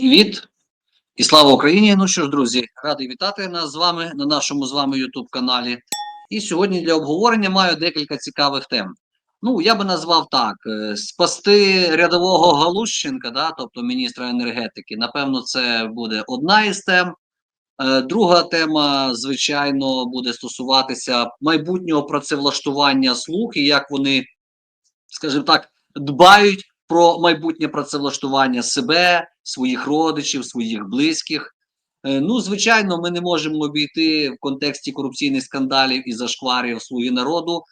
Привіт і слава Україні! Ну що ж, друзі, радий вітати нас з вами на нашому з вами youtube каналі. І сьогодні для обговорення маю декілька цікавих тем. Ну, я би назвав так: е, спасти рядового Галущенка, да, тобто міністра енергетики. Напевно, це буде одна із тем. Е, Друга тема, звичайно, буде стосуватися майбутнього працевлаштування слуг і як вони, скажімо так, дбають про майбутнє працевлаштування себе, своїх родичів, своїх близьких. Е, Ну, звичайно, ми не можемо обійти в контексті корупційних скандалів і зашкварів слуги народу.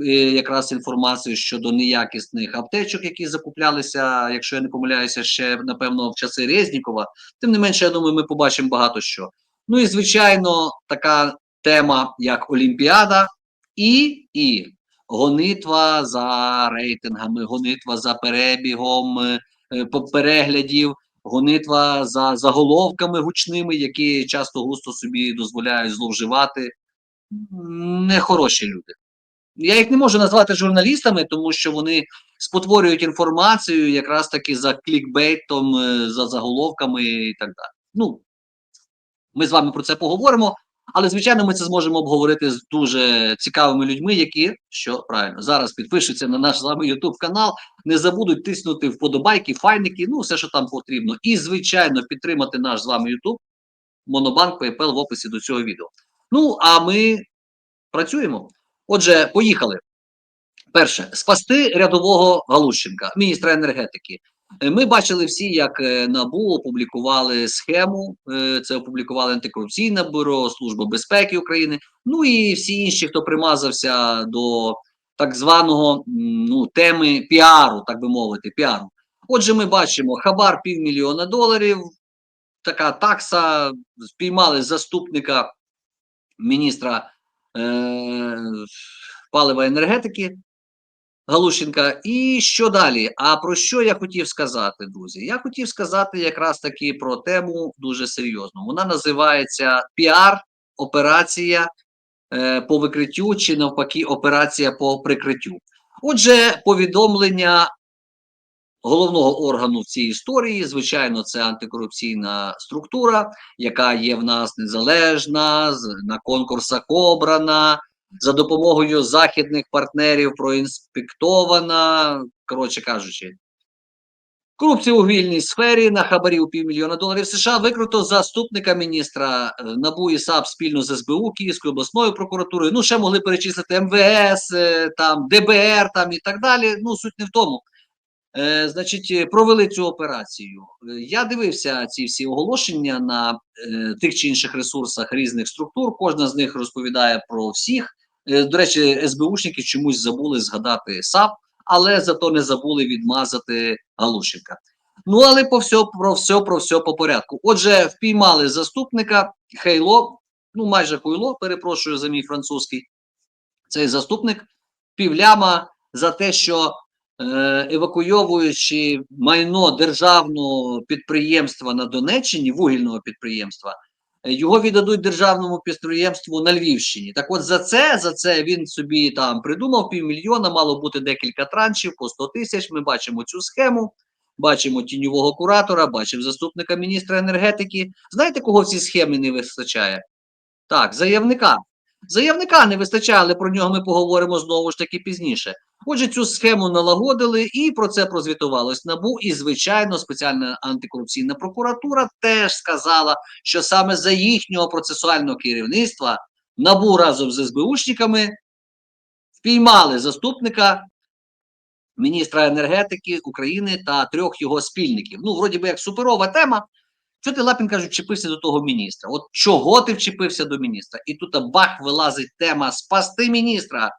е, Якраз інформацію щодо неякісних аптечок, які закуплялися, якщо я не помиляюся, ще напевно в часи Резнікова. Тим не менше, я думаю, ми побачимо багато що. Ну і звичайно, така тема, як Олімпіада, і, і гонитва за рейтингами, гонитва за перебігом е, переглядів, гонитва за заголовками гучними, які часто густо собі дозволяють зловживати. Нехороші люди. Я їх не можу назвати журналістами, тому що вони спотворюють інформацію якраз таки за клікбейтом, е, за заголовками і так далі. Ну, ми з вами про це поговоримо, але звичайно, ми це зможемо обговорити з дуже цікавими людьми, які що правильно зараз підпишуться на наш з вами YouTube канал, не забудуть тиснути вподобайки, файники, ну все, що там потрібно. І звичайно, підтримати наш з вами YouTube, Монобанк, PayPal в описі до цього відео. Ну а ми працюємо. Отже, поїхали. Перше, спасти рядового Галущенка, міністра енергетики. Е, Ми бачили всі, як е, НАБУ опублікували схему. е, Це опублікували антикорупційне бюро, Служба безпеки України. Ну і всі інші, хто примазався до так званого ну, теми піару, так би мовити, піару. Отже, ми бачимо хабар півмільйона доларів. Така такса спіймали заступника міністра е, палива енергетики. Галущенка. І що далі? А про що я хотів сказати, друзі? Я хотів сказати якраз таки про тему дуже серйозну. Вона називається піар, операція е, по викриттю чи навпаки операція по прикриттю. Отже, повідомлення головного органу в цій історії, звичайно, це антикорупційна структура, яка є в нас незалежна, на конкурсах обрана, за допомогою західних партнерів проінспектована, коротше кажучи. Корупція у вільній сфері на хабарі у півмільйона доларів США викрито заступника міністра е, НАБУ і САП спільно з СБУ, Київською обласною прокуратурою. Ну, ще могли перечислити МВС, е, там ДБР там і так далі. Ну, суть не в тому. Е, значить, е, провели цю операцію. Я дивився ці всі оголошення на е, тих чи інших ресурсах різних структур. Кожна з них розповідає про всіх. Е, до речі, СБУшники чомусь забули згадати САП, але зато не забули відмазати Галущенка. Ну, але по все, про все, про все по порядку. Отже, впіймали заступника Хейло, ну майже Хуйло, перепрошую за мій французький. Цей заступник півляма за те, що е, евакуйовуючи майно державного підприємства на Донеччині, вугільного підприємства, його віддадуть державному підприємству на Львівщині. Так от за це, за це він собі там придумав півмільйона, мало бути декілька траншів по 100 тисяч. Ми бачимо цю схему. Бачимо тіньового куратора, бачимо заступника міністра енергетики. Знаєте, кого в цій схемі не вистачає? Так, заявника. Заявника не вистачає, але про нього ми поговоримо знову ж таки пізніше. Отже, цю схему налагодили і про це прозвітувалось НАБУ. І, звичайно, спеціальна антикорупційна прокуратура теж сказала, що саме за їхнього процесуального керівництва НАБУ разом з СБУшниками впіймали заступника міністра енергетики України та трьох його спільників. Ну, вроді би, як суперова тема. Що ти Лапін кажуть, вчепився до того міністра? От чого ти вчепився до міністра? І тут бах вилазить тема спасти міністра.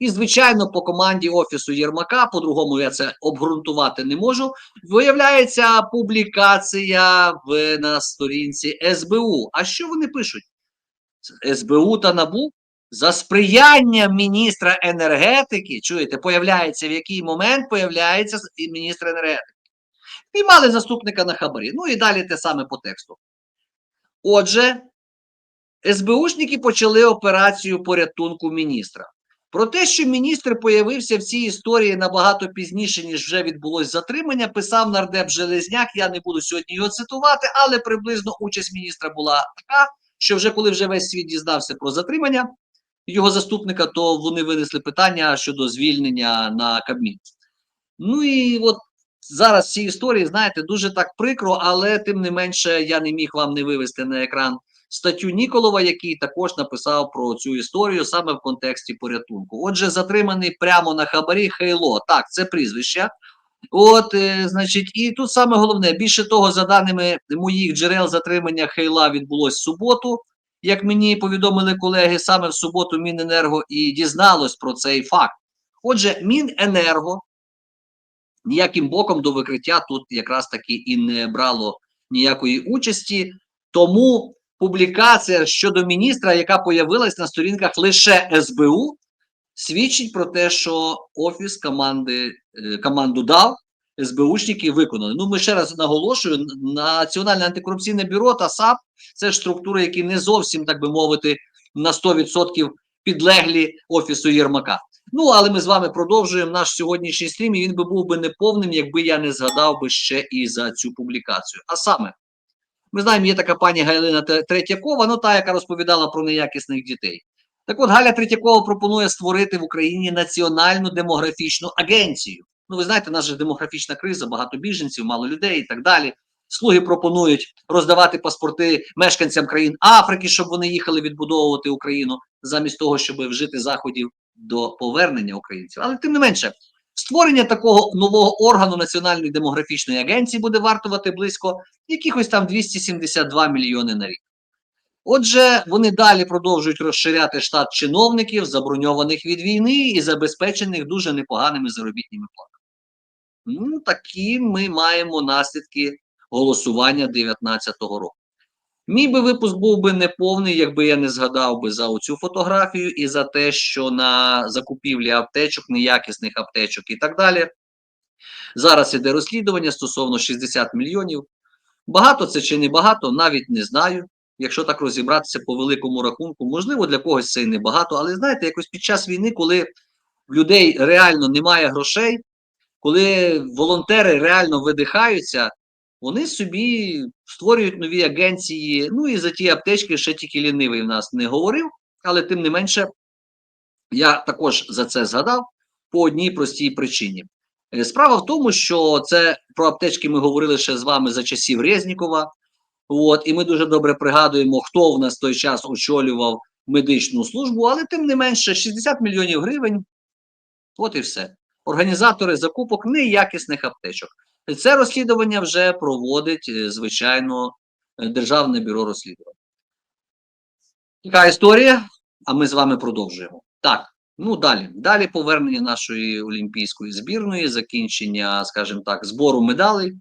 І, звичайно, по команді Офісу Єрмака, по-другому я це обґрунтувати не можу. Виявляється публікація в, на сторінці СБУ. А що вони пишуть? СБУ та НАБУ за сприяння міністра енергетики. Чуєте, появляється в який момент появляється міністр енергетики. Піймали заступника на хабарі. Ну і далі те саме по тексту. Отже, СБУшники почали операцію порятунку міністра. Про те, що міністр появився в цій історії набагато пізніше, ніж вже відбулось затримання, писав нардеп Железняк. Я не буду сьогодні його цитувати, але приблизно участь міністра була така, що вже коли вже весь світ дізнався про затримання його заступника, то вони винесли питання щодо звільнення на Кабмін. Ну і от зараз ці історії, знаєте, дуже так прикро, але тим не менше я не міг вам не вивести на екран статтю Ніколова, який також написав про цю історію саме в контексті порятунку. Отже, затриманий прямо на хабарі Хейло. Так, це прізвище. От, е, значить, і тут саме головне, більше того, за даними моїх джерел, затримання Хейла відбулось в суботу. Як мені повідомили колеги, саме в суботу Міненерго і дізналось про цей факт. Отже, Міненерго ніяким боком до викриття тут якраз таки і не брало ніякої участі. Тому публікація щодо міністра, яка появилась на сторінках лише СБУ, свідчить про те, що офіс команди е, команду дав. СБУшники виконали. Ну, ми ще раз наголошую: Національне антикорупційне бюро та САП це ж структури, які не зовсім, так би мовити, на 100% підлеглі офісу Єрмака. Ну, але ми з вами продовжуємо наш сьогоднішній стрім, і він би був би неповним, якби я не згадав би ще і за цю публікацію. А саме, ми знаємо, є така пані Галина Третьякова, ну та, яка розповідала про неякісних дітей. Так от Галя Третьякова пропонує створити в Україні національну демографічну агенцію. Ну, ви знаєте, у нас же демографічна криза, багато біженців, мало людей і так далі. Слуги пропонують роздавати паспорти мешканцям країн Африки, щоб вони їхали відбудовувати Україну, замість того, щоб вжити заходів до повернення українців. Але тим не менше, створення такого нового органу Національної демографічної агенції буде вартувати близько якихось там 272 мільйони на рік. Отже, вони далі продовжують розширяти штат чиновників, заброньованих від війни і забезпечених дуже непоганими заробітними платами. Ну, такі ми маємо наслідки голосування 2019 року. Мій би випуск був би неповний, якби я не згадав би за оцю фотографію і за те, що на закупівлі аптечок, неякісних аптечок і так далі. Зараз іде розслідування стосовно 60 мільйонів. Багато це чи не багато, навіть не знаю. Якщо так розібратися по великому рахунку, можливо, для когось це і не багато, але знаєте, якось під час війни, коли в людей реально немає грошей, коли волонтери реально видихаються, вони собі створюють нові агенції. Ну і за ті аптечки ще тільки лінивий в нас не говорив, але тим не менше, я також за це згадав по одній простій причині. Е, справа в тому, що це про аптечки ми говорили ще з вами за часів Резнікова. От, і ми дуже добре пригадуємо, хто в нас той час очолював медичну службу, але тим не менше 60 мільйонів гривень. От і все. Організатори закупок неякісних аптечок. Це розслідування вже проводить, е, звичайно, е, Державне бюро розслідувань. Така історія, а ми з вами продовжуємо. Так, ну далі. Далі повернення нашої олімпійської збірної, закінчення, скажімо так, збору медалей.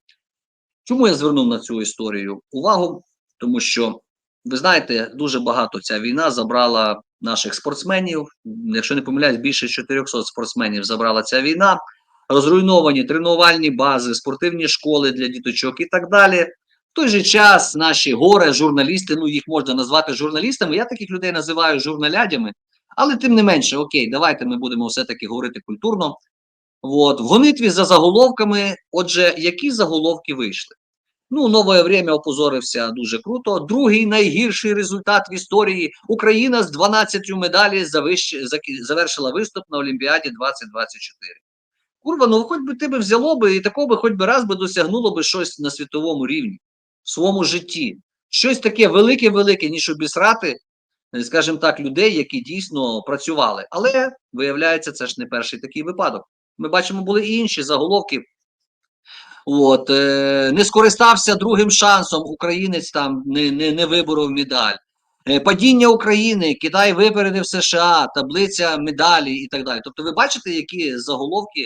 Чому я звернув на цю історію увагу? Тому що, ви знаєте, дуже багато ця війна забрала наших спортсменів. Якщо не помиляюсь, більше 400 спортсменів забрала ця війна розруйновані тренувальні бази, спортивні школи для діточок і так далі. В той же час наші горе, журналісти, ну їх можна назвати журналістами. Я таких людей називаю журналядями, але тим не менше, окей, давайте ми будемо все-таки говорити культурно. От, в гонитві за заголовками, отже, які заголовки вийшли? Ну, нове время опозорився дуже круто. Другий найгірший результат в історії Україна з 12 медалі завершила виступ на Олімпіаді 2024. Курва, ну хоч би тебе взяло би і такого би хоч би раз би досягнуло би щось на світовому рівні, в своєму житті. Щось таке велике-велике, ніж обісрати, е, скажімо так, людей, які дійсно працювали. Але виявляється, це ж не перший такий випадок. Ми бачимо, були і інші заголовки. От, е, Не скористався другим шансом, українець там не не, не виборов медаль. Е, падіння України, Китай випередив США, таблиця медалі і так далі. Тобто, ви бачите, які заголовки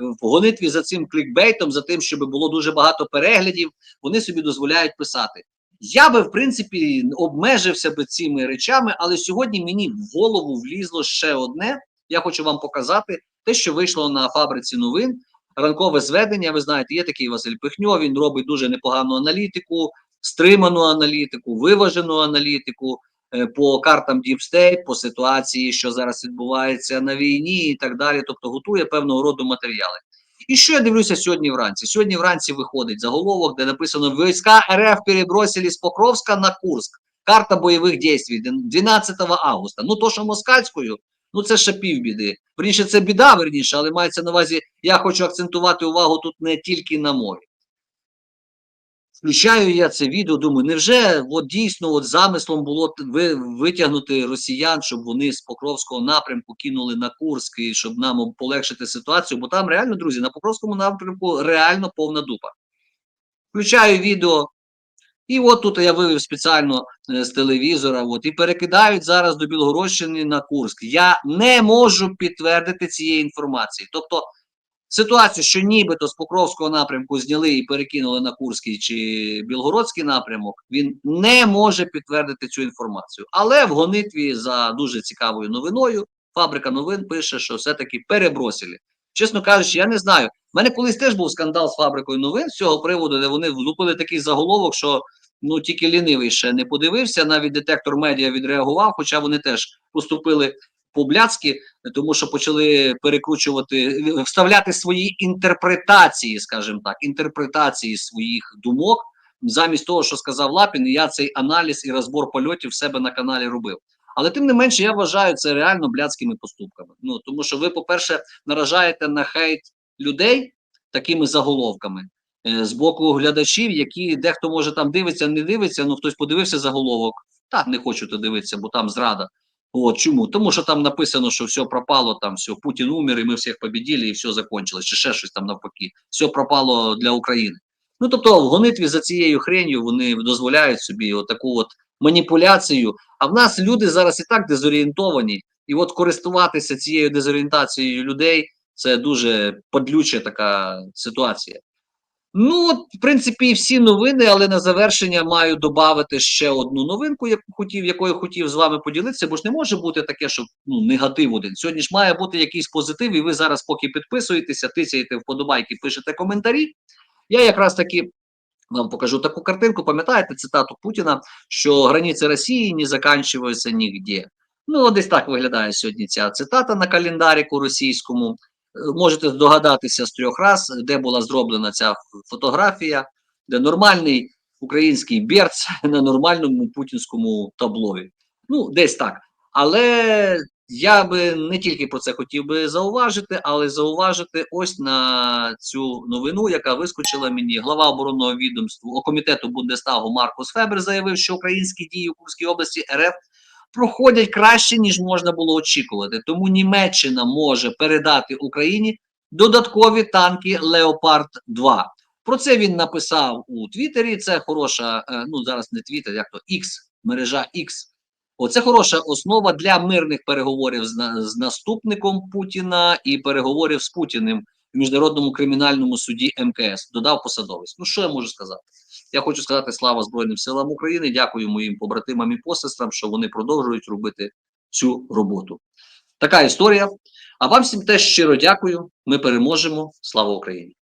в гонитві за цим клікбейтом, за тим, щоб було дуже багато переглядів, вони собі дозволяють писати. Я би, в принципі, обмежився би цими речами, але сьогодні мені в голову влізло ще одне. Я хочу вам показати те, що вийшло на фабриці новин. Ранкове зведення. Ви знаєте, є такий Василь Пихньо, він робить дуже непогану аналітику, стриману аналітику, виважену аналітику. Е, по картам State, по ситуації, що зараз відбувається на війні, і так далі. Тобто готує певного роду матеріали. І що я дивлюся сьогодні вранці? Сьогодні вранці виходить заголовок, де написано війська РФ перебросили з Покровська на Курск. Карта бойових дій 12 августа. Ну то, що москальською, ну це ще півбіди. Верніше, це біда, верніше, але мається на увазі, я хочу акцентувати увагу тут не тільки на мові. Включаю я це відео, думаю, невже от дійсно от замислом було витягнути росіян, щоб вони з Покровського напрямку кинули на Курськ і щоб нам полегшити ситуацію, бо там реально, друзі, на Покровському напрямку реально повна дупа. Включаю відео, і от тут я вивів спеціально е, з телевізора, от, і перекидають зараз до Білгородщини на Курськ. Я не можу підтвердити цієї інформації. Тобто ситуацію, що нібито з Покровського напрямку зняли і перекинули на Курський чи Білгородський напрямок, він не може підтвердити цю інформацію. Але в гонитві за дуже цікавою новиною фабрика новин пише, що все-таки перебросили. Чесно кажучи, я не знаю. У мене колись теж був скандал з фабрикою новин з цього приводу, де вони влупили такий заголовок, що ну тільки лінивий ще не подивився. Навіть детектор медіа відреагував, хоча вони теж поступили по-блядськи, тому що почали перекручувати, вставляти свої інтерпретації, скажімо так, інтерпретації своїх думок. Замість того, що сказав Лапін, я цей аналіз і розбор польотів в себе на каналі робив. Але тим не менше, я вважаю це реально блядськими поступками. Ну тому що ви, по-перше, наражаєте на хейт людей такими заголовками е, з боку глядачів, які дехто може там дивиться, не дивиться. Ну хтось подивився заголовок. Так, не хочу то дивитися, бо там зрада. От чому? Тому що там написано, що все пропало, там все, Путін умер, і ми всіх побіділи, і все закончилось, чи ще щось там навпаки. Все пропало для України. Ну тобто, в гонитві за цією хренью вони дозволяють собі отаку от маніпуляцію. А в нас люди зараз і так дезорієнтовані, і от користуватися цією дезорієнтацією людей це дуже подлюча така ситуація. Ну, в принципі, всі новини, але на завершення маю додати ще одну новинку, яку хотів, якою хотів з вами поділитися, бо ж не може бути таке, що ну, негатив один. Сьогодні ж має бути якийсь позитив, і ви зараз, поки підписуєтеся, тисяєте вподобайки, пишете коментарі. Я якраз таки вам покажу таку картинку. Пам'ятаєте цитату Путіна, що границі Росії не закінчуються нігде. Ну, десь так виглядає сьогодні ця цитата на календаріку російському. Можете здогадатися з трьох раз, де була зроблена ця фотографія, де нормальний український берц на нормальному путінському таблові. Ну, десь так. Але я би не тільки про це хотів би зауважити, але зауважити ось на цю новину, яка вискочила мені. Глава оборонного відомства комітету Бундестагу Маркус Фебер заявив, що українські дії у Курській області РФ проходять краще, ніж можна було очікувати. Тому Німеччина може передати Україні додаткові танки Леопард 2. Про це він написав у Твіттері. Це хороша, е, ну зараз не Твіттер, як то X, мережа X. Оце хороша основа для мирних переговорів з, з наступником Путіна і переговорів з Путіним в міжнародному кримінальному суді МКС. Додав посадовець. Ну що я можу сказати? Я хочу сказати слава Збройним силам України. Дякую моїм побратимам і посестрам, що вони продовжують робити цю роботу. Така історія. А вам всім теж щиро дякую. Ми переможемо. Слава Україні!